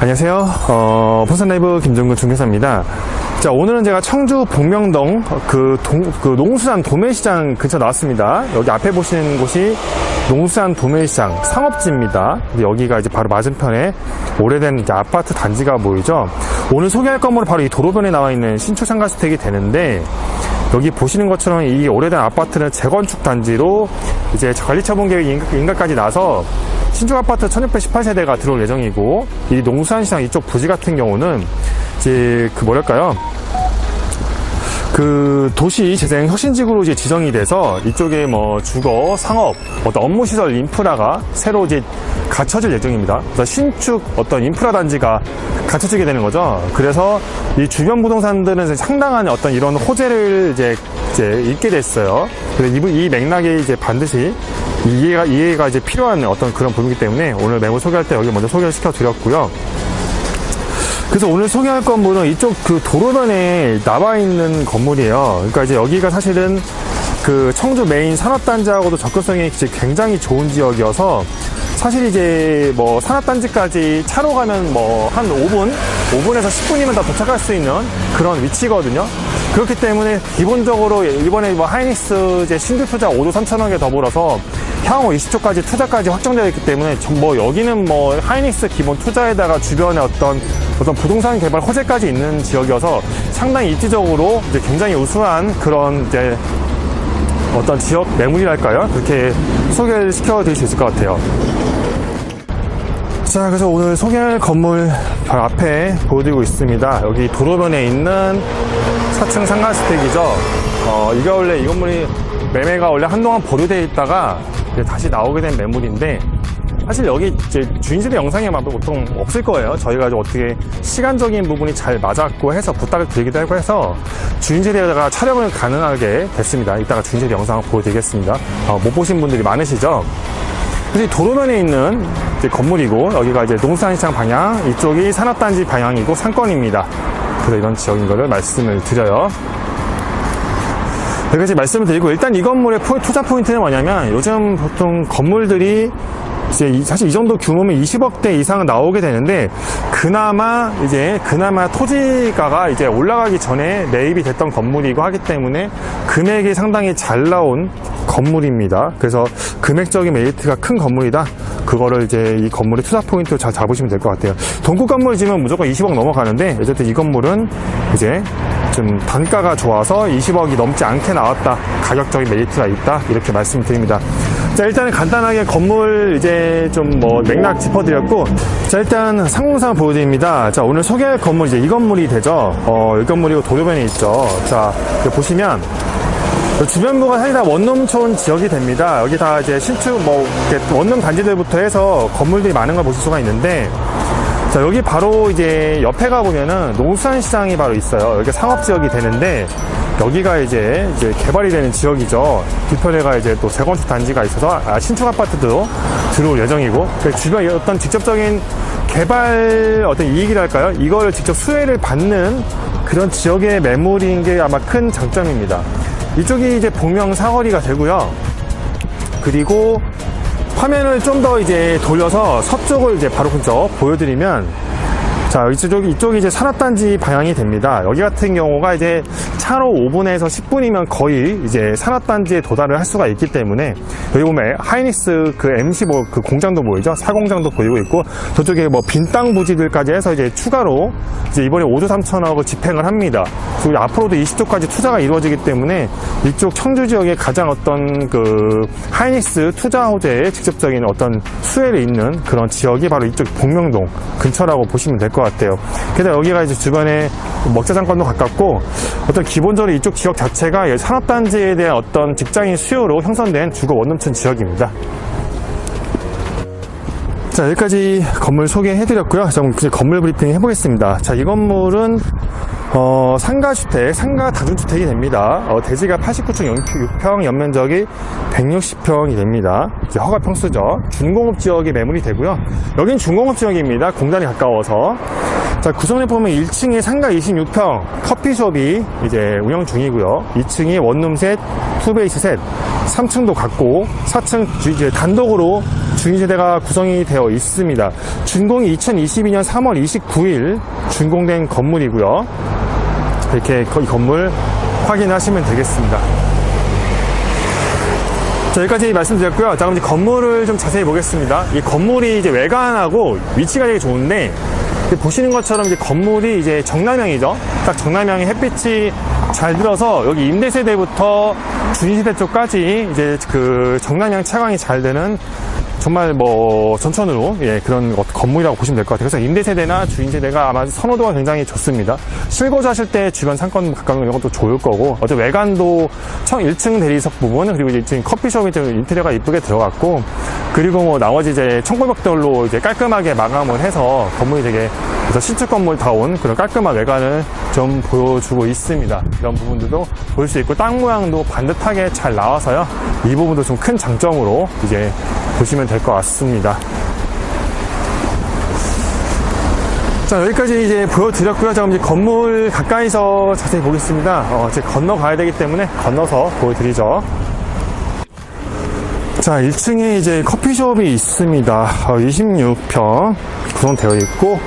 안녕하세요. 어, 부산 라이브 김종근 중개사입니다. 자, 오늘은 제가 청주 복명동 그, 동, 그 농수산 도매시장 근처 나왔습니다. 여기 앞에 보시는 곳이 농수산 도매시장 상업지입니다. 여기가 이제 바로 맞은편에 오래된 아파트 단지가 보이죠. 오늘 소개할 건물은 바로 이 도로변에 나와 있는 신축 상가주택이 되는데 여기 보시는 것처럼 이 오래된 아파트는 재건축 단지로 이제 관리처분 계획 인가- 인가까지 나서 신축 아파트 1618세대가 들어올 예정이고 이 농수산시장 이쪽 부지 같은 경우는 이제 그 뭐랄까요 그 도시 재생 혁신지구로 이제 지정이 돼서 이쪽에 뭐 주거, 상업, 어떤 업무 시설 인프라가 새로 이제 갖춰질 예정입니다. 그래서 신축 어떤 인프라 단지가 갖춰지게 되는 거죠. 그래서 이 주변 부동산들은 상당한 어떤 이런 호재를 이제 이제 잊게 됐어요. 그래서 이, 부- 이 맥락에 이제 반드시 이해가 이해가 이제 필요한 어떤 그런 부분이기 때문에 오늘 매물 소개할 때 여기 먼저 소개를 시켜 드렸고요. 그래서 오늘 소개할 건물은 이쪽 그 도로변에 나와 있는 건물이에요. 그러니까 이제 여기가 사실은 그 청주 메인 산업단지하고도 접근성이 굉장히 좋은 지역이어서 사실 이제 뭐 산업단지까지 차로 가면 뭐 한 5분, 5분에서 10분이면 다 도착할 수 있는 그런 위치거든요. 그렇기 때문에 기본적으로 이번에 뭐 하이닉스 이제 신규 투자 5조 3천억에 더불어서 향후 20조까지 투자까지 확정되어 있기 때문에 전뭐 여기는 뭐 하이닉스 기본 투자에다가 주변에 어떤 어떤 부동산 개발 호재까지 있는 지역이어서 상당히 입지적으로 이제 굉장히 우수한 그런 이제 어떤 지역 매물이랄까요? 그렇게 소개를 시켜드릴 수 있을 것 같아요. 자, 그래서 오늘 소개할 건물 바로 앞에 보여드리고 있습니다. 여기 도로변에 있는 4층 상가 주택이죠. 어, 이게 원래 이 건물이 매매가 원래 한동안 보류되어 있다가 다시 나오게 된 매물인데 사실 여기 이제 주인세대 아마 보통 없을 거예요. 저희가 좀 어떻게 시간적인 부분이 잘 맞았고 해서 부탁을 드리기도 하고 해서 주인세대에다가 촬영을 가능하게 됐습니다. 이따가 주인세대 영상을 보여드리겠습니다. 어, 못 보신 분들이 많으시죠? 이 도로변에 있는 이제 건물이고 여기가 이제 농산시장 방향 이쪽이 산업단지 방향이고 상권입니다. 그래서 이런 지역인 거를 말씀을 드려요. 여기까지 말씀을 드리고 일단 이 건물의 포- 투자 포인트는 뭐냐면 요즘 보통 건물들이 이제 이- 사실 이 정도 규모면 20억대 이상은 나오게 되는데 그나마 이제 그나마 토지가가 이제 올라가기 전에 매입이 됐던 건물이고 하기 때문에 금액이 상당히 잘 나온 건물입니다. 그래서 금액적인 메리트가 큰 건물이다. 그거를 이제 이 건물의 투자 포인트로 잘 잡으시면 될 것 같아요. 동구 건물 지면 무조건 20억 넘어가는데 어쨌든 이 건물은 이제 좀 단가가 좋아서 20억이 넘지 않게 나왔다. 가격적인 메리트가 있다. 이렇게 말씀드립니다. 자, 일단은 간단하게 건물 이제 좀 뭐 맥락 짚어드렸고, 자, 일단 상공상 보여드립니다. 자, 오늘 소개할 건물 이제 이 건물이 되죠. 어, 이 건물이고 도로변에 있죠. 자, 보시면 주변부가 사실 다 원룸촌 지역이 됩니다. 여기 다 이제 신축 뭐 원룸 단지들부터 해서 건물들이 많은 걸 보실 수가 있는데 자 여기 바로 이제 옆에 가 보면은 농수산 시장이 바로 있어요. 여기 상업 지역이 되는데 여기가 이제 이제 개발이 되는 지역이죠. 뒤편에가 이제 또 재건축 단지가 있어서 아, 신축 아파트도 들어올 예정이고 그 주변 어떤 직접적인 개발 어떤 이익이랄까요? 이걸 직접 수혜를 받는 그런 지역의 매물인 게 아마 큰 장점입니다. 이쪽이 이제 복명 사거리가 되고요. 그리고 화면을 좀 더 이제 돌려서 서쪽을 이제 바로 근처 보여드리면 자, 이쪽, 이쪽이 이제 산업단지 방향이 됩니다. 여기 같은 경우가 이제 차로 5분에서 10분이면 거의 이제 산업단지에 도달을 할 수가 있기 때문에 여기 보면 하이닉스 그 MC5 그 공장도 보이죠? 사공장도 보이고 있고 저쪽에 뭐 빈 땅 부지들까지 해서 이제 추가로 이제 이번에 5조 3천억을 집행을 합니다. 그리고 앞으로도 20조까지 투자가 이루어지기 때문에 이쪽 청주 지역에 가장 어떤 그 하이닉스 투자 호재에 직접적인 어떤 수혜를 있는 그런 지역이 바로 이쪽 복명동 근처라고 보시면 될 것 같 아요. 게다가 여기가 이제 주변에 먹자장관도 가깝고 어떤 기본적으로 이쪽 지역 자체가 산업단지에 대한 어떤 직장인 수요로 형성된 주거 원룸촌 지역입니다. 자, 여기까지 건물 소개해드렸고요. 좀 이제 건물 브리핑 해보겠습니다. 자, 이 건물은 어, 상가주택, 상가 다중주택이 됩니다. 어, 대지가 89.6평, 연면적이 160평이 됩니다. 허가 평수죠. 준공업 지역이 매물이 되고요. 여긴 준공업 지역입니다. 공단이 가까워서. 자, 구성에 보면 1층에 상가 26평, 커피숍이 이제 운영 중이고요. 2층이 원룸 셋, 투베이스 셋, 3층도 같고, 4층 주- 이제 단독으로 주인세대가 구성이 되어 있습니다. 준공이 2022년 3월 29일 준공된 건물이고요. 이렇게 이 건물 확인하시면 되겠습니다. 자, 여기까지 말씀드렸고요. 자, 그럼 이제 건물을 좀 자세히 보겠습니다. 이 건물이 이제 외관하고 위치가 되게 좋은데, 보시는 것처럼 이제 건물이 이제 정남향이죠. 딱 정남향에 햇빛이 잘 들어서 여기 임대 세대부터 주인 세대 쪽까지 이제 그 정남향 차광이 잘 되는 정말 뭐 전천으로 예, 그런 어- 건물이라고 보시면 될 것 같아요. 그래서 임대 세대나 주인 세대가 아마 선호도가 굉장히 좋습니다. 실거주 하실 때 주변 상권 가까운 이런 것도 좋을 거고 어제 외관도 청 1층 대리석 부분 그리고 이제 지금 커피숍이 좀 인테리어가 이쁘게 들어갔고 그리고 뭐 나머지 이제 청골벽돌로 이제 깔끔하게 마감을 해서 건물이 되게 그래서 신축 건물다운 그런 깔끔한 외관을 좀 보여주고 있습니다. 이런 부분들도 볼 수 있고 땅 모양도 반듯하게 잘 나와서요. 이 부분도 좀 큰 장점으로 이제 보시면 될 것 같습니다. 자, 여기까지 이제 보여드렸고요. 자, 그럼 이제 건물 가까이서 자세히 보겠습니다. 어, 이제 건너 가야 되기 때문에 건너서 보여드리죠. 자, 1층에 이제 커피숍이 있습니다. 26평 구성되어 있고,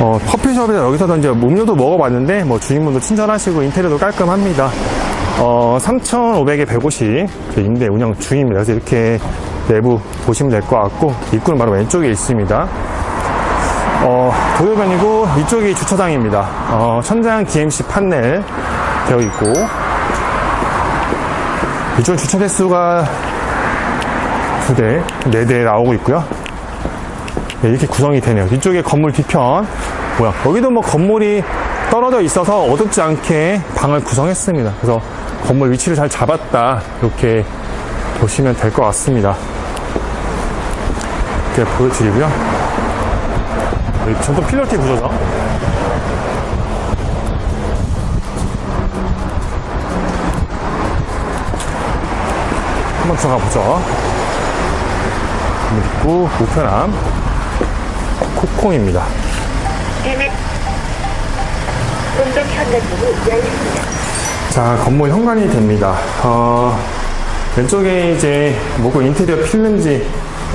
어, 커피숍에서 여기서도 이제 음료도 먹어봤는데, 뭐 주인분도 친절하시고 인테리어도 깔끔합니다. 어, 3,500에 150 임대 운영 중입니다. 그래서 이렇게 내부 보시면 될 것 같고, 입구는 바로 왼쪽에 있습니다. 어, 도로변이고, 이쪽이 주차장입니다. 어, 천장 DMC 판넬 되어 있고, 이쪽 주차 대수가 두 대, 네대 나오고 있고요. 네, 이렇게 구성이 되네요. 이쪽에 건물 뒤편 모양. 여기도 뭐 건물이 떨어져 있어서 어둡지 않게 방을 구성했습니다. 그래서 건물 위치를 잘 잡았다. 이렇게 보시면 될 것 같습니다. 이렇게 보여드리고요. 전통 필러티 구조죠. 한번 들어가 보죠. 입구 우편함 열립니다. 자, 건물 현관이 됩니다. 어, 왼쪽에 이제 뭐고 인테리어 필름지,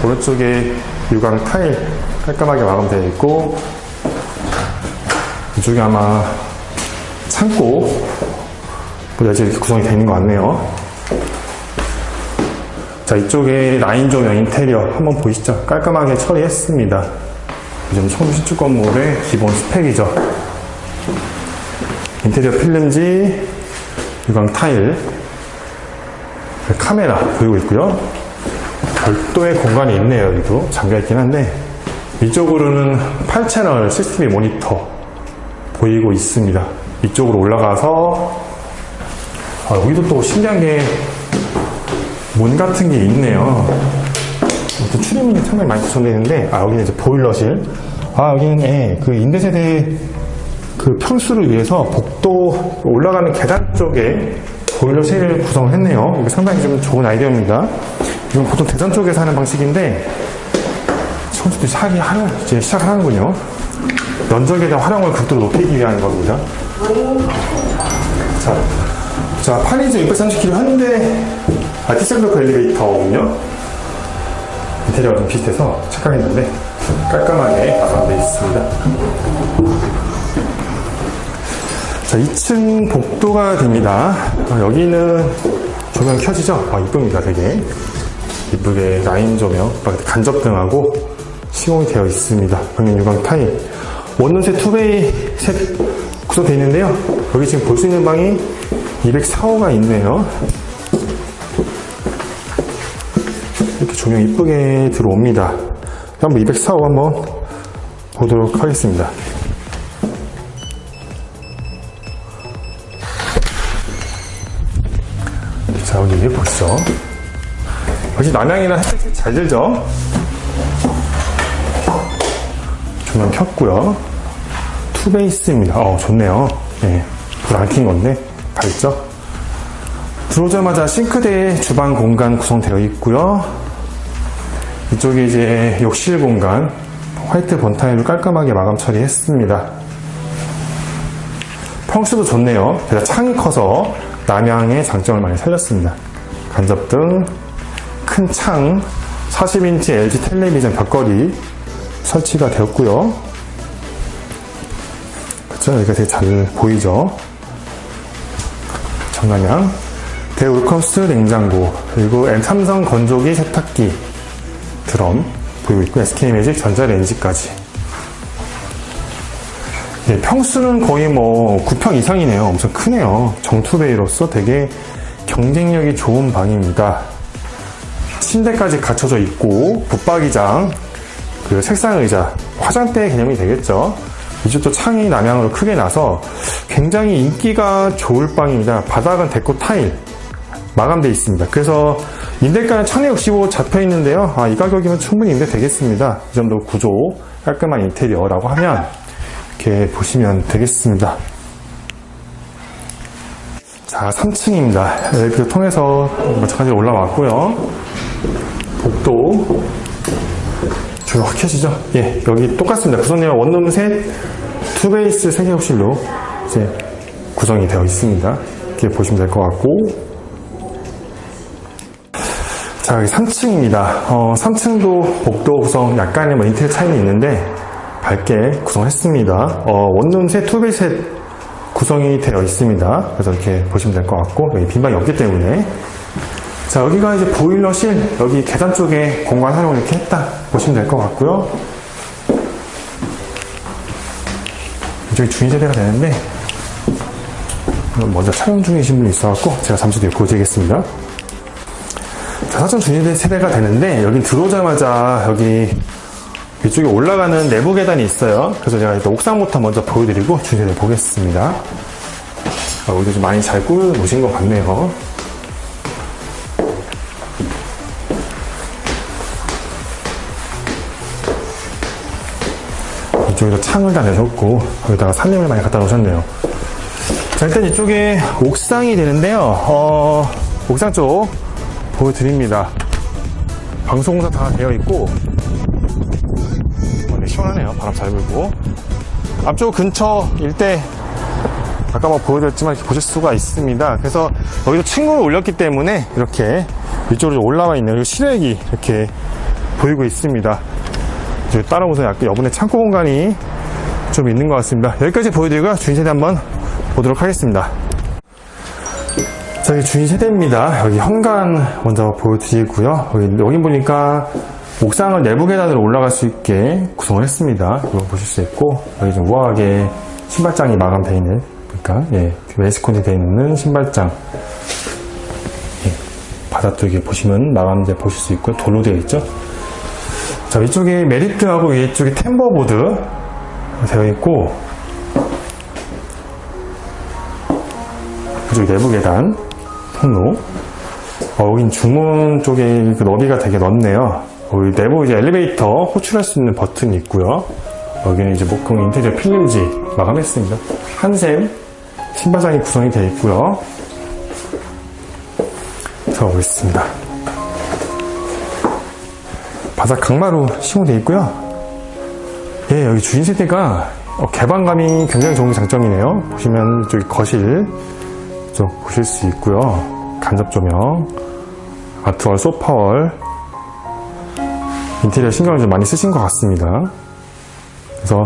오른쪽에 유광 타일 깔끔하게 마감되어 있고, 이쪽에 아마 창고, 보다 이제 이렇게 구성이 되어 있는 것 같네요. 자, 이쪽에 라인 조명 인테리어 한번 보시죠. 깔끔하게 처리했습니다. 요즘 신축 건물의 기본 스펙이죠. 인테리어 필름지, 유광 타일, 카메라 보이고 있고요. 별도의 공간이 있네요. 여기도 잠겨 있긴 한데 이쪽으로는 8채널 CCTV 모니터 보이고 있습니다. 이쪽으로 올라가서 아, 여기도 또 신기한 게 문 같은 게 있네요. 출입문이 상당히 많이 구성되어 있는데 아 여기는 이제 보일러실. 아 여기는 예, 그 임대세대 그 평수를 위해서 복도 올라가는 계단 쪽에 보일러실을 구성을 했네요. 이거 상당히 좀 좋은 아이디어입니다. 이건 보통 대전 쪽에서 하는 방식인데 선수들이 사기 하는 이제 시작을 하는군요. 면적에 대한 활용을 극도로 높이기 위한 겁니다. 자, 자 파리즈 630km 현대 아티셀로크 엘리베이터군요. 인테리어가 좀 비슷해서 착각했는데 깔끔하게 마감되어 있습니다. 자, 2층 복도가 됩니다. 아, 여기는 조명 켜지죠? 아, 이쁩니다, 되게. 이쁘게 라인 조명, 간접등하고 시공이 되어 있습니다. 벽면 유광 타일. 원룸세 투베이 셋 구성되어 있는데요. 여기 지금 볼 수 있는 방이 204호가 있네요. 이렇게 조명 이쁘게 들어옵니다. 한번 204호 한번 보도록 하겠습니다. 자, 위에 보시죠. 역시 남양이는 햇빛이 잘 들죠? 조명 켰고요. 투베이스입니다. 어, 좋네요. 예, 불안 킨 건데 밝죠? 들어오자마자 싱크대 주방 공간 구성되어 있고요. 이쪽에 이제 욕실 공간 화이트 번타일로 깔끔하게 마감 처리했습니다. 평수도 좋네요. 게다가 창이 커서 남향의 장점을 많이 살렸습니다. 간접등, 큰 창, 40인치 LG 텔레비전 벽걸이 설치가 되었고요. 그렇죠? 여기가 되게 잘 보이죠? 정관장, 대울컴스 냉장고, 그리고 M 삼성 건조기 세탁기, 드럼 보이고 있고 SK매직 전자레인지까지. 예, 평수는 거의 뭐 9평 이상이네요. 엄청 크네요. 정투베이로서 되게 경쟁력이 좋은 방입니다. 침대까지 갖춰져 있고 붙박이장, 그리고 책상 의자, 화장대 개념이 되겠죠. 이쪽도 창이 남향으로 크게 나서 굉장히 인기가 좋을 방입니다. 바닥은 데코 타일 마감되어 있습니다. 그래서 임대가는 1065 잡혀 있는데요. 아, 이 가격이면 충분히 임대 되겠습니다. 이 정도 구조, 깔끔한 인테리어라고 하면 이렇게 보시면 되겠습니다. 자, 3층입니다. 엘리베이터 통해서 마찬가지로 올라왔고요. 복도 조금 확 켜지죠? 예, 여기 똑같습니다. 구성내용 원룸 셋, 투베이스 세개 욕실로 이제 구성이 되어 있습니다. 이렇게 보시면 될 것 같고 자, 여기 3층입니다. 어, 3층도 복도 구성 약간의 뭐 인테리어 차이는 있는데 밝게 구성했습니다. 어, 원룸 셋, 투베이 셋 구성이 되어 있습니다. 그래서 이렇게 보시면 될 것 같고 여기 빈방이 없기 때문에 자, 여기가 이제 보일러실, 여기 계단 쪽에 공간 활용을 이렇게 했다 보시면 될 것 같고요. 이쪽이 주인 세대가 되는데 먼저 촬영 중이신 분이 있어갖고 제가 잠시 뒤에 보여드리겠습니다. 자, 사전 주인 세대가 되는데 여기 들어오자마자 여기 이쪽에 올라가는 내부 계단이 있어요. 그래서 제가 일단 옥상부터 먼저 보여드리고 주인 세대 보겠습니다. 아, 여기도 좀 많이 잘 꾸며놓으신 것 같네요. 이쪽에도 창을 다 내셨고 여기다가 살림을 많이 갖다 놓으셨네요. 자 일단 이쪽에 옥상이 되는데요. 어, 옥상 쪽 보여드립니다. 방송사 다 되어 있고 어, 네, 시원하네요. 바람 잘 불고 앞쪽 근처 일대 아까 뭐 보여드렸지만 이렇게 보실 수가 있습니다. 그래서 여기도 층고를 올렸기 때문에 이렇게 위쪽으로 올라와 있는 실외기 이렇게 보이고 있습니다. 이제 따라오서 약간 여분의 창고 공간이 좀 있는 것 같습니다. 여기까지 보여드리고요. 주인 세대 한번 보도록 하겠습니다. 자, 여기 주인 세대입니다. 여기 현관 먼저 보여드리고요. 여기, 여기 보니까 옥상을 내부 계단으로 올라갈 수 있게 구성을 했습니다. 이거 보실 수 있고, 여기 좀 우아하게 신발장이 마감되어 있는, 그러니까, 예, 웨스콘이 되어 있는 신발장. 예, 바닥 쪽에 보시면 마감돼 보실 수 있고요. 돌로 되어 있죠. 자, 위쪽에 메리트하고 위쪽에 템버보드 되어 있고, 그쪽 내부 계단, 통로. 어, 여긴 중문 쪽에 그 너비가 되게 넓네요. 여기 내부 이제 엘리베이터 호출할 수 있는 버튼이 있고요. 여기는 이제 목공 인테리어 필름지 마감했습니다. 한샘 신발장이 구성이 되어 있고요. 들어보겠습니다. 바닥 강마루 시공되어 있고요. 예, 여기 주인 세대가 어, 개방감이 굉장히 좋은 게 장점이네요. 보시면 이쪽이 거실 쪽 보실 수 있고요. 간접 조명, 아트월, 소파월, 인테리어 신경을 좀 많이 쓰신 것 같습니다. 그래서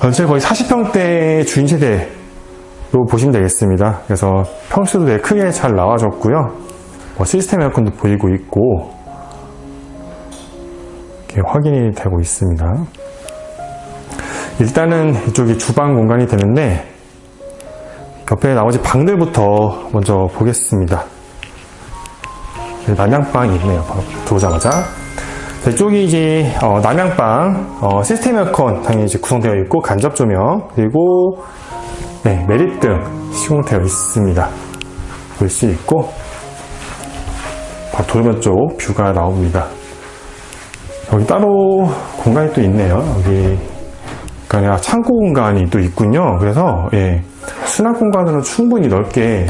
전체 거의 40평대 주인 세대로 보시면 되겠습니다. 그래서 평수도 되게 크게 잘 나와줬고요. 뭐 시스템 에어컨도 보이고 있고, 이렇게 확인이 되고 있습니다. 일단은 이쪽이 주방 공간이 되는데 옆에 나머지 방들부터 먼저 보겠습니다. 네, 남양방이 있네요. 바로 들어오자마자. 자, 이쪽이 이제 어, 남양방 어, 시스템 에어컨 당연히 이제 구성되어 있고 간접 조명 그리고 네, 메리등 시공되어 있습니다. 볼 수 있고 바로 돌면 쪽 뷰가 나옵니다. 여기 따로 공간이 또 있네요. 여기 그러니까 창고 공간이 또 있군요. 그래서 예, 수납 공간으로 충분히 넓게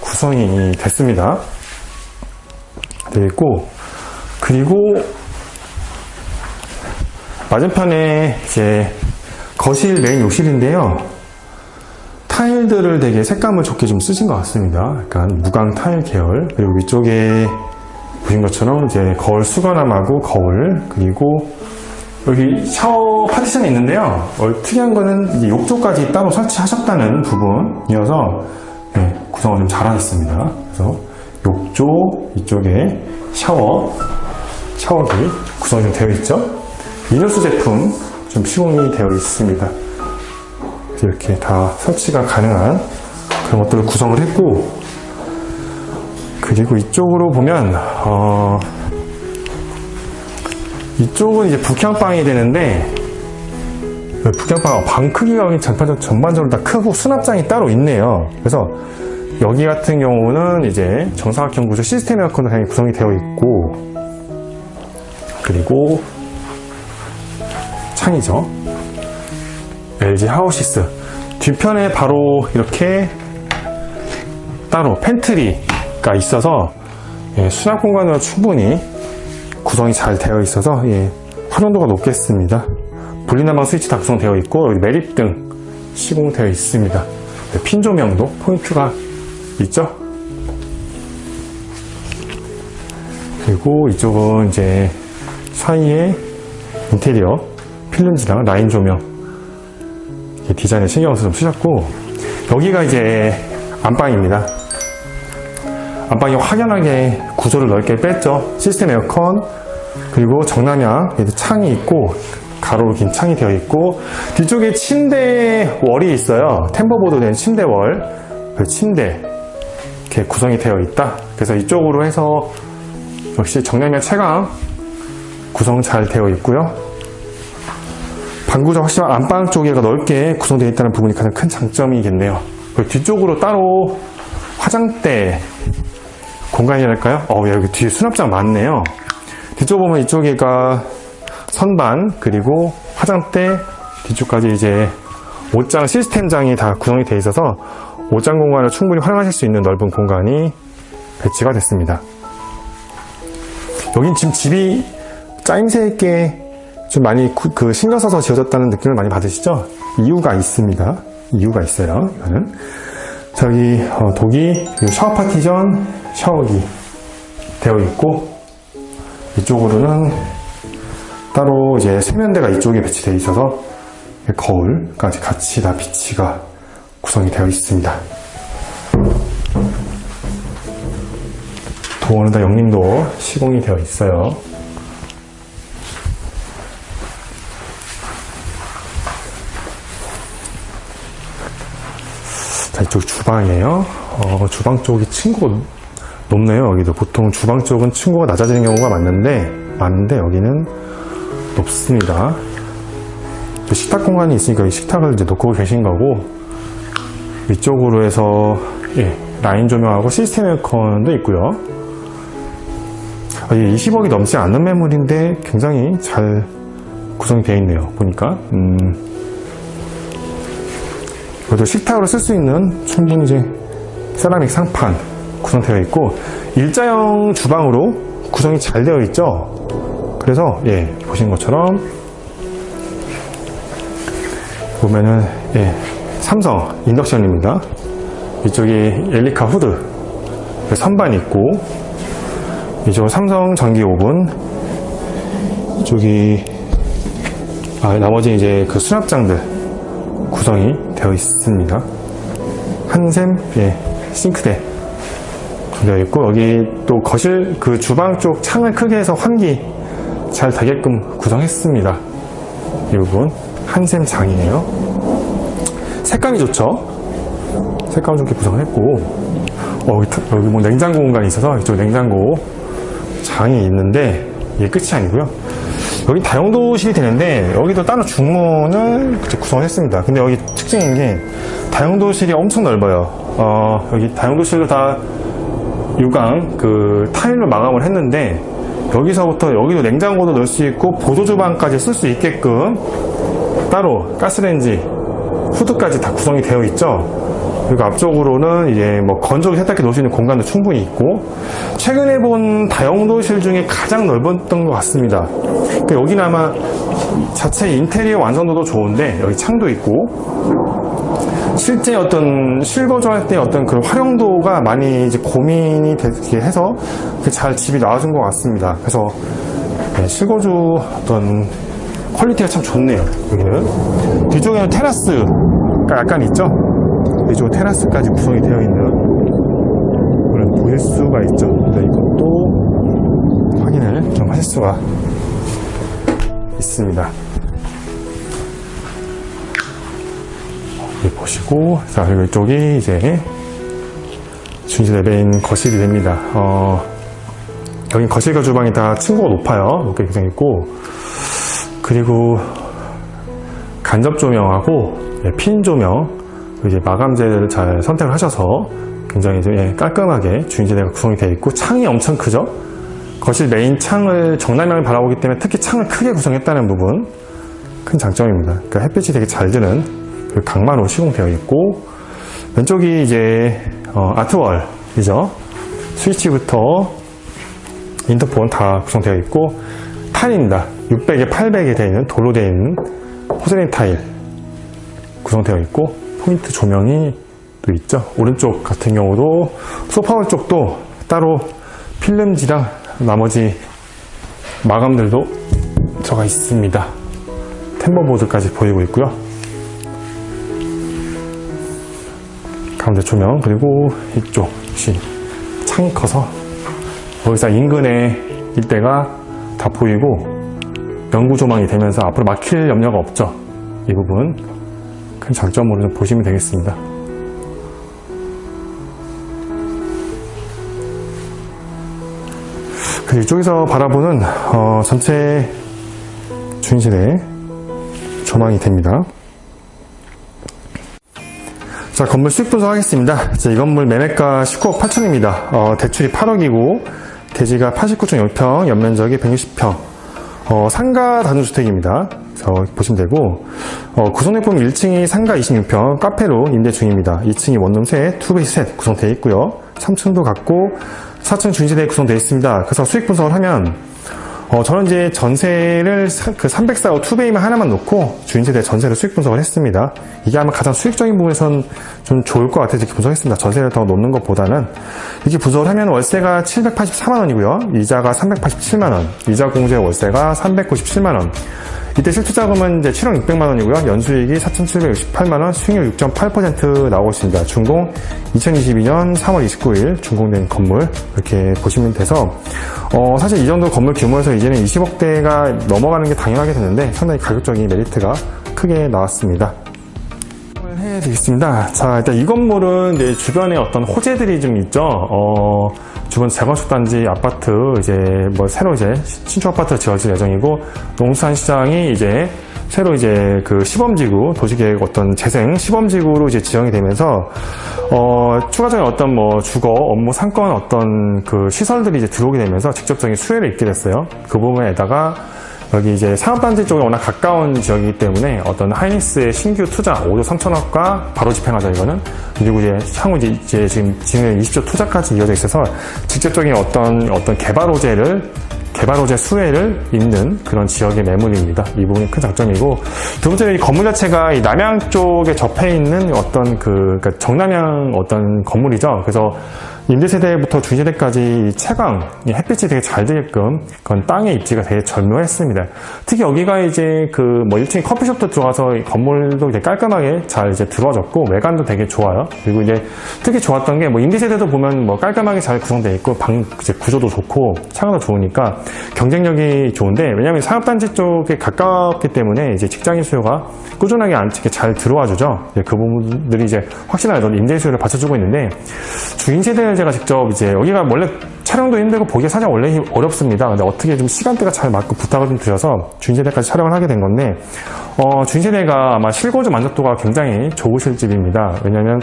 구성이 됐습니다. 되어 있고, 그리고 맞은편에 이제 거실 메인 욕실인데요. 타일들을 되게 색감을 좋게 좀 쓰신 것 같습니다. 약간 무광 타일 계열. 그리고 위쪽에 보신 것처럼 이제 거울 수건함하고 거울, 그리고 여기 샤워 파티션이 있는데요. 어, 특이한 거는 욕조까지 따로 설치하셨다는 부분이어서 네, 구성을 좀 잘하셨습니다. 그래서 욕조 이쪽에 샤워, 샤워기 구성이 좀 되어 있죠. 이누스 제품 좀 시공이 되어 있습니다. 이렇게 다 설치가 가능한 그런 것들을 구성을 했고 그리고 이쪽으로 보면 어, 이쪽은 이제 북향방이 되는데 그 북향방 방 크기가 전반적, 전반적으로 다 크고 수납장이 따로 있네요. 그래서 여기 같은 경우는 이제 정사각형 구조 시스템 에어컨도 당연히 구성이 되어 있고 그리고 창이죠. LG 하우시스 뒤편에 바로 이렇게 따로 팬트리가 있어서 예, 수납 공간으로 충분히 구성이 잘 되어 있어서 예, 활용도가 높겠습니다. 분리난방 스위치 다 구성되어 있고 매립등 시공되어 있습니다. 네, 핀 조명도 포인트가 있죠. 그리고 이쪽은 이제 사이에 인테리어 필름지랑 라인 조명 디자인에 신경을 좀 쓰셨고 여기가 이제 안방입니다. 안방이 확연하게 구조를 넓게 뺐죠. 시스템 에어컨 그리고 정남향 창이 있고 가로로 긴 창이 되어 있고 뒤쪽에 침대 월이 있어요. 템버보드 된 침대 월, 그 침대 이렇게 구성이 되어 있다. 그래서 이쪽으로 해서 역시 정남향 채광 구성 잘 되어 있고요. 방구적 확실한 안방 쪽에가 넓게 구성되어 있다는 부분이 가장 큰 장점이겠네요. 뒤쪽으로 따로 화장대 공간이랄까요? 어, 여기 뒤에 수납장 많네요. 뒤쪽 보면 이쪽에가 선반, 그리고 화장대, 뒤쪽까지 이제 옷장 시스템장이 다 구성이 되어 있어서 옷장 공간을 충분히 활용하실 수 있는 넓은 공간이 배치가 됐습니다. 여긴 지금 집이 짜임새 있게 좀 많이 구- 그 신경 써서 지어졌다는 느낌을 많이 받으시죠? 이유가 있습니다. 이유가 있어요. 이거는 저기 어, 독이 이 샤워 파티션 샤워기 되어 있고 이쪽으로는 따로 이제 세면대가 이쪽에 배치되어 있어서 거울까지 같이 다 비치가 구성이 되어 있습니다. 도어는 다 영림도 시공이 되어 있어요. 자, 이쪽 주방이에요. 어, 주방 쪽이 층고가 높네요. 여기도 보통 주방 쪽은 층고가 낮아지는 경우가 많은데, 많은데 여기는 높습니다. 또 식탁 공간이 있으니까 이 식탁을 이제 놓고 계신 거고, 위쪽으로 해서, 예, 라인 조명하고 시스템 에어컨도 있고요. 아, 이게 20억이 넘지 않는 매물인데 굉장히 잘 구성이 되어 있네요. 보니까. 음, 그래도 식탁으로 쓸 수 있는 충분히 이제 세라믹 상판 구성되어 있고 일자형 주방으로 구성이 잘 되어 있죠. 그래서 예 보신 것처럼 보면은 예 삼성 인덕션입니다. 이쪽이 엘리카 후드 선반 있고 이쪽 삼성 전기 오븐 이쪽이 아 나머지 이제 그 수납장들 구성이 되어 있습니다. 한샘 예, 싱크대 되어 있고 여기 또 거실 그 주방 쪽 창을 크게 해서 환기 잘 되게끔 구성했습니다. 이 부분 한샘 장이네요. 색감이 좋죠. 색감 좋게 구성을 했고 어, 여기 뭐 냉장고 공간이 있어서 이쪽 냉장고 장이 있는데 이게 끝이 아니고요. 여기 다용도실이 되는데 여기도 따로 중문을 이제 구성을 했습니다. 근데 여기 특징인 게 다용도실이 엄청 넓어요. 어, 여기 다용도실도 다 유광 그 타일로 마감을 했는데 여기서부터 여기도 냉장고도 넣을 수 있고 보조 주방까지 쓸 수 있게끔 따로 가스레인지 후드까지 다 구성이 되어 있죠. 그리고 앞쪽으로는 이제 뭐 건조기 세탁기 놓을 수 있는 공간도 충분히 있고 최근에 본 다용도실 중에 가장 넓었던 것 같습니다. 그러니까 여기는 아마 자체 인테리어 완성도도 좋은데 여기 창도 있고 실제 어떤 실거주할 때 어떤 그런 활용도가 많이 이제 고민이 되게 해서 그잘 집이 나와준 것 같습니다. 그래서 네, 실거주 어떤 퀄리티가 참 좋네요. 여기는 뒤쪽에는 테라스가 약간 있죠. 이쪽 테라스까지 구성이 되어 있는 그런 보일 수가 있죠. 근데 이것도 확인을 좀 하실 수가 있습니다. 여기 보시고, 자, 그리고 이쪽이 이제 준실의 메인 거실이 됩니다. 어, 여긴 거실과 주방이 다 층고가 높아요. 높게 구성 있고, 그리고 간접 조명하고 예, 핀 조명, 이제 마감재를 잘 선택을 하셔서 굉장히 좀, 예, 깔끔하게 주인지대가 구성이 되어 있고, 창이 엄청 크죠? 거실 메인 창을 정남향을 바라보기 때문에 특히 창을 크게 구성했다는 부분, 큰 장점입니다. 그러니까 햇빛이 되게 잘 드는 그리고 강마로 시공되어 있고 왼쪽이 이제 어, 아트월이죠. 스위치부터 인터폰 다 구성되어 있고 타일입니다. 600에 800에 되어 있는 돌로 되어 있는 포세린 타일 구성되어 있고 포인트 조명이 또 있죠. 오른쪽 같은 경우도 소파월 쪽도 따로 필름지랑 나머지 마감들도 들어가 있습니다. 템버보드까지 보이고 있고요. 가운데 조명 그리고 이쪽이 창이 커서 거기서 인근의 일대가 다 보이고 영구 조망이 되면서 앞으로 막힐 염려가 없죠. 이 부분 큰 장점으로 좀 보시면 되겠습니다. 그리고 이쪽에서 바라보는 어, 전체 주인실의 조망이 됩니다. 자, 건물 수익 분석하겠습니다. 자, 이 건물 매매가 19억 8천입니다. 어, 대출이 8억이고, 대지가 89.6평, 연면적이 160평, 어, 상가 단독주택입니다. 그래서 보시면 되고, 어, 구성내품 1층이 상가 26평, 카페로 임대 중입니다. 2층이 원룸3, 투베이스 셋 구성되어 있고요. 3층도 같고, 4층 주인지대에 구성되어 있습니다. 그래서 수익 분석을 하면, 어, 저는 이제 전세를 사- 그 304호 투베이만 하나만 놓고 주인세 대 전세를 수익 분석을 했습니다. 이게 아마 가장 수익적인 부분에선 좀 좋을 것 같아서 이렇게 분석했습니다. 전세를 더 놓는 것보다는 이렇게 분석을 하면 월세가 784만 원이고요. 이자가 387만 원, 이자 공제 월세가 397만 원. 이때 실투자금은 이제 7억 600만 원이고요. 연수익이 4,768만 원, 수익률 6.8% 나오고 있습니다. 준공 2022년 3월 29일 준공된 건물 이렇게 보시면 돼서 어, 사실 이 정도 건물 규모에서 이제는 20억대가 넘어가는 게 당연하게 됐는데 상당히 가격적인 메리트가 크게 나왔습니다. 해드리겠습니다. 자, 일단 이 건물은 이제 주변에 어떤 호재들이 좀 있죠. 어, 주변 재건축 단지 아파트 이제 뭐 새로 이제 신축 아파트가 지어질 예정이고 농수산 시장이 이제 새로 이제 그 시범지구 도시계획 어떤 재생 시범지구로 이제 지정이 되면서 어, 추가적인 어떤 뭐 주거 업무 상권 어떤 그 시설들이 이제 들어오게 되면서 직접적인 수혜를 입게 됐어요. 그 부분에다가 여기 이제 상업단지 쪽에 워낙 가까운 지역이기 때문에 어떤 하이닉스의 신규 투자 5조 3천억과 바로 집행하자 이거는 그리고 이제 향후 이제, 지금 진행 20조 투자까지 이어져 있어서 직접적인 어떤 어떤 개발 호재를 개발 호재 수혜를 잇는 그런 지역의 매물입니다. 이 부분이 큰 장점이고 두 번째는 이 건물 자체가 이 남양 쪽에 접해 있는 어떤 그 그러니까 정남향 어떤 건물이죠. 그래서 임대 세대부터 중세대까지 이 채광, 이 햇빛이 되게 잘 되게끔 그런 땅의 입지가 되게 절묘했습니다. 특히 여기가 이제 그 뭐 1층 커피숍도 들어가서 이 건물도 되게 깔끔하게 잘 이제 들어졌고 외관도 되게 좋아요. 그리고 이제 특히 좋았던 게 뭐 임대 세대도 보면 뭐 깔끔하게 잘 구성되어 있고 방 이제 구조도 좋고 창도 좋으니까 경쟁력이 좋은데 왜냐하면 산업단지 쪽에 가깝기 때문에 이제 직장인 수요가 꾸준하게 안치게 잘 들어와 주죠. 그 부분들이 이제 확실하게 임대 수요를 받쳐주고 있는데 주인 세대를 제가 직접 이제 여기가 원래 촬영도 힘들고 보기가 살짝 원래 힘- 어렵습니다. 근데 어떻게 좀 시간대가 잘 맞고 부탁을 좀 드려서 주인세대까지 촬영을 하게 된 건데, 어, 주인세대가 아마 실거주 만족도가 굉장히 좋으실 집입니다. 왜냐면,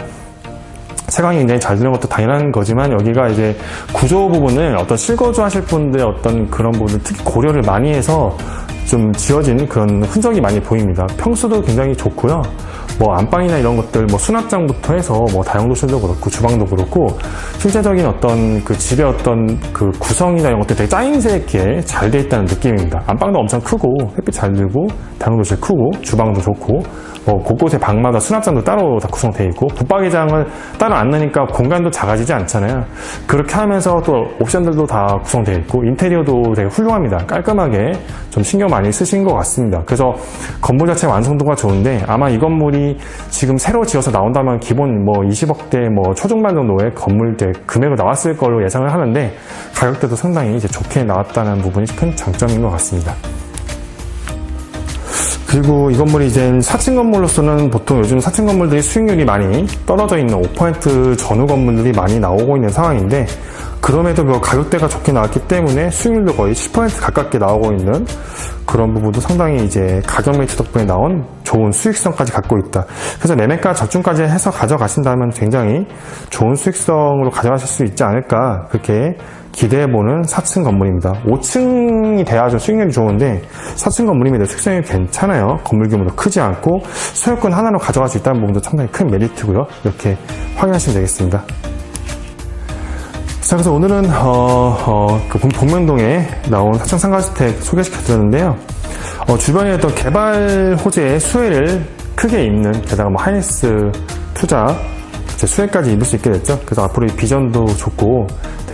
채광이 굉장히 잘 되는 것도 당연한 거지만 여기가 이제 구조 부분을 어떤 실거주 하실 분들의 어떤 그런 부분을 특히 고려를 많이 해서 좀 지어진 그런 흔적이 많이 보입니다. 평수도 굉장히 좋고요. 뭐 안방이나 이런 것들, 뭐 수납장부터 해서 뭐 다용도실도 그렇고 주방도 그렇고 실제적인 어떤 그 집의 어떤 그 구성이나 이런 것들 되게 짜임새 있게 잘 돼 있다는 느낌입니다. 안방도 엄청 크고 햇빛 잘 들고 다용도실 크고 주방도 좋고 뭐 곳곳에 방마다 수납장도 따로 다 구성되어 있고 붙박이장을 따로 안 넣으니까 공간도 작아지지 않잖아요. 그렇게 하면서 또 옵션들도 다 구성되어 있고 인테리어도 되게 훌륭합니다. 깔끔하게 좀 신경 많이 쓰신 것 같습니다. 그래서 건물 자체 완성도가 좋은데 아마 이 건물이 지금 새로 지어서 나온다면 기본 뭐 20억대 뭐 초중반 정도의 건물대 금액으로 나왔을 걸로 예상을 하는데 가격대도 상당히 이제 좋게 나왔다는 부분이 큰 장점인 것 같습니다. 그리고 이 건물이 이제 4층 건물로서는 보통 요즘 4층 건물들이 수익률이 많이 떨어져 있는 5% 전후 건물들이 많이 나오고 있는 상황인데 그럼에도 그 가격대가 좋게 나왔기 때문에 수익률도 거의 10% 가깝게 나오고 있는 그런 부분도 상당히 이제 가격 매트 덕분에 나온 좋은 수익성까지 갖고 있다. 그래서 매매가 적중까지 해서 가져가신다면 굉장히 좋은 수익성으로 가져가실 수 있지 않을까 그렇게 기대해보는 4층 건물입니다. 5층이 돼야 좀 수익률이 좋은데 4층 건물이면 수익성이 괜찮아요. 건물 규모도 크지 않고 소유권 하나로 가져갈 수 있다는 부분도 상당히 큰 메리트고요. 이렇게 확인하시면 되겠습니다. 자, 그래서 오늘은 어, 어, 그 본- 본명동에 나온 사층 상가주택 소개시켜 드렸는데요. 어, 주변에 어떤 개발 호재의 수혜를 크게 입는 게다가 뭐 하이닉스 투자 수혜까지 입을 수 있게 됐죠. 그래서 앞으로 이 비전도 좋고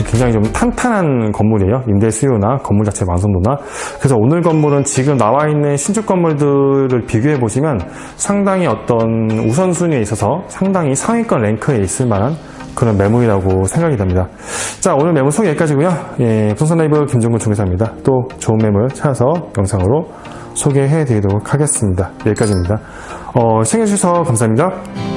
굉장히 좀 탄탄한 건물이에요. 임대 수요나 건물 자체 완성도나. 그래서 오늘 건물은 지금 나와 있는 신축 건물들을 비교해 보시면 상당히 어떤 우선순위에 있어서 상당히 상위권 랭크에 있을 만한 그런 매물이라고 생각이 됩니다. 자, 오늘 매물 소개 여기까지고요. 예, 부동산 라이브 김종근 중개사입니다. 또 좋은 매물 찾아서 영상으로 소개해 드리도록 하겠습니다. 여기까지입니다. 어, 시청해주셔서 감사합니다.